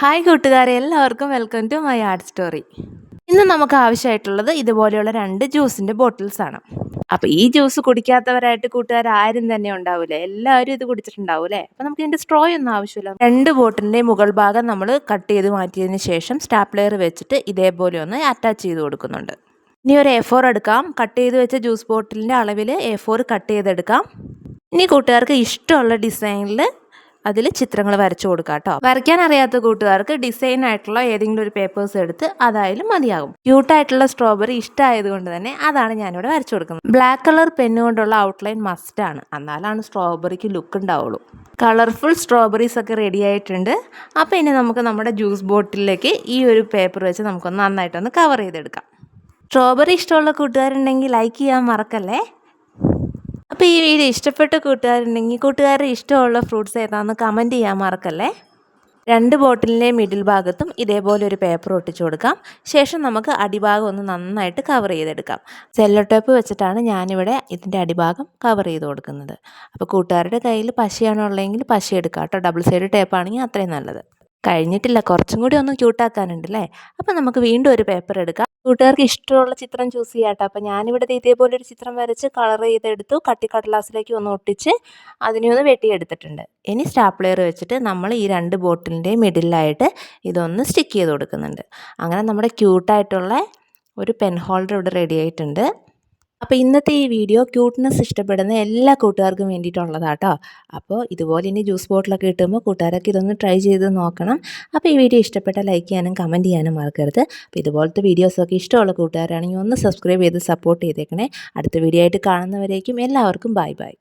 Hi കൂട്ടുകാരെ. എല്ലാവർക്കും welcome to my art story ഇന്ന് നമുക്ക് ആവശ്യമായിട്ടുള്ളത് ഇതുപോലെയുള്ള രണ്ട് ജ്യൂസിന്റെ ബോട്ടിൽസ് ആണ്. അപ്പോൾ ഈ ജ്യൂസ് കുടിക്കാത്തവരായിട്ട് കൂട്ടുകാർ ആരും തന്നെ ഉണ്ടാവില്ല എല്ലാവരും ഇത് കുടിച്ചിട്ടുണ്ടാവും അല്ലേ? അപ്പോൾ നമുക്ക് ഇതിന്റെ സ്ട്രോ ഒന്നും ആവശ്യമില്ല. രണ്ട് ബോട്ടിലിന്റെ മുകൾ ഭാഗം നമ്മൾ കട്ട് ചെയ്ത് മാറ്റിയതിന് ശേഷം സ്റ്റാപ്ലെയർ വെച്ചിട്ട് ഇതേപോലെ ഒന്ന് അറ്റാച്ച് ചെയ്ത് കൊടുക്കുന്നുണ്ട്. ഇനി ഒരു എ ഫോർ എടുക്കാം. കട്ട് ചെയ്ത് വെച്ച ജ്യൂസ് ബോട്ടിലിന്റെ അളവിൽ എ ഫോർ കട്ട് ചെയ്തെടുക്കാം. ഇനി കൂട്ടുകാർക്ക് ഇഷ്ടമുള്ള ഡിസൈനിൽ അതിൽ ചിത്രങ്ങൾ വരച്ചു കൊടുക്കുക കേട്ടോ വരയ്ക്കാൻ അറിയാത്ത കൂട്ടുകാർക്ക് ഡിസൈൻ ആയിട്ടുള്ള ഏതെങ്കിലും ഒരു പേപ്പേഴ്സ് എടുത്ത് അതായാലും മതിയാകും. ക്യൂട്ടായിട്ടുള്ള സ്ട്രോബെറി ഇഷ്ടമായതുകൊണ്ട് തന്നെ അതാണ് ഞാനിവിടെ വരച്ചു കൊടുക്കുന്നത്. ബ്ലാക്ക് കളർ പെന്ന് കൊണ്ടുള്ള ഔട്ട്ലൈൻ മസ്റ്റ് ആണ്. എന്നാലാണ് സ്ട്രോബെറിക്ക് ലുക്ക് ഉണ്ടാവുള്ളൂ. കളർഫുൾ സ്ട്രോബെറീസ് ഒക്കെ റെഡി ആയിട്ടുണ്ട്. അപ്പോൾ ഇനി നമുക്ക് നമ്മുടെ ജ്യൂസ് ബോട്ടിലേക്ക് ഈ ഒരു പേപ്പർ വെച്ച് നമുക്കൊന്ന് നന്നായിട്ടൊന്ന് കവർ ചെയ്തെടുക്കാം. സ്ട്രോബെറി ഇഷ്ടമുള്ള കൂട്ടുകാരുണ്ടെങ്കിൽ ലൈക്ക് ചെയ്യാൻ മറക്കല്ലേ? അപ്പോൾ ഈ വീഡിയോ ഇഷ്ടപ്പെട്ട കൂട്ടുകാരുണ്ടെങ്കിൽ കൂട്ടുകാരുടെ ഇഷ്ടമുള്ള ഫ്രൂട്ട്സ് ഏതാണെന്ന് കമന്റ് ചെയ്യാൻ മറക്കല്ലേ? രണ്ട് ബോട്ടിലിന്റെ മിഡിൽ ഭാഗത്തും ഇതേപോലെ ഒരു പേപ്പർ ഒട്ടിച്ചു കൊടുക്കാം. ശേഷം നമുക്ക് അടിഭാഗം ഒന്ന് നന്നായിട്ട് കവർ ചെയ്തെടുക്കാം. സെല്ലോ ടേപ്പ് വെച്ചിട്ടാണ് ഞാനിവിടെ ഇതിന്റെ അടിഭാഗം കവർ ചെയ്ത് കൊടുക്കുന്നത്. അപ്പോൾ കൂട്ടുകാരുടെ കയ്യിൽ പശയാണോ ഉള്ളതെങ്കിൽ പശ എടുക്കാം കേട്ടോ. ഡബിൾ സൈഡ് ടേപ്പ് ആണെങ്കിൽ അത്രയും നല്ലത്. കഴിഞ്ഞിട്ടില്ല. കുറച്ചും കൂടി ഒന്ന് ക്യൂട്ടാക്കാനുണ്ട് അല്ലേ? അപ്പോൾ നമുക്ക് വീണ്ടും ഒരു പേപ്പർ എടുക്കാം. കൂട്ടുകാർക്ക് ഇഷ്ടമുള്ള ചിത്രം ചൂസ് ചെയ്യാം കേട്ടോ. അപ്പോൾ ഞാനിവിടെ ഇതേപോലെ ഒരു ചിത്രം വരച്ച് കളർ ചെയ്തെടുത്തു. കട്ടി കടലാസിലേക്ക് ഒന്ന് ഒട്ടിച്ച് അതിനെ ഒന്ന് വെട്ടിയെടുത്തിട്ടുണ്ട്. ഇനി സ്റ്റാപ്ലെയർ വെച്ചിട്ട് നമ്മൾ ഈ രണ്ട് ബോട്ടിലിന്റെ മിഡിലായിട്ട് ഇതൊന്ന് സ്റ്റിക്ക് ചെയ്ത് കൊടുക്കുന്നുണ്ട്. അങ്ങനെ നമ്മുടെ ക്യൂട്ടായിട്ടുള്ള ഒരു പെൻ ഹോൾഡർ ഇവിടെ റെഡി ആയിട്ടുണ്ട്. അപ്പോൾ ഇന്നത്തെ ഈ വീഡിയോ ക്യൂട്ട്നെസ് ഇഷ്ടപ്പെടുന്ന എല്ലാ കൂട്ടുകാർക്കും വേണ്ടിയിട്ടുള്ളതാട്ടോ. അപ്പോൾ ഇതുപോലെ ഇനി ജ്യൂസ് ബോട്ടിലൊക്കെ കിട്ടുമ്പോൾ കൂട്ടുകാരൊക്കെ ഇതൊന്ന് ട്രൈ ചെയ്ത് നോക്കണം. അപ്പോൾ ഈ വീഡിയോ ഇഷ്ടപ്പെട്ട ലൈക്ക് ചെയ്യാനും കമന്റ് ചെയ്യാനും മറക്കരുത്. അപ്പോൾ ഇതുപോലത്തെ വീഡിയോസൊക്കെ ഇഷ്ടമുള്ള കൂട്ടുകാരാണെങ്കിൽ ഒന്ന് സബ്സ്ക്രൈബ് ചെയ്ത് സപ്പോർട്ട് ചെയ്തേക്കണേ. അടുത്ത വീഡിയോ ആയിട്ട് കാണുന്നവരേക്കും എല്ലാവർക്കും ബൈ ബൈ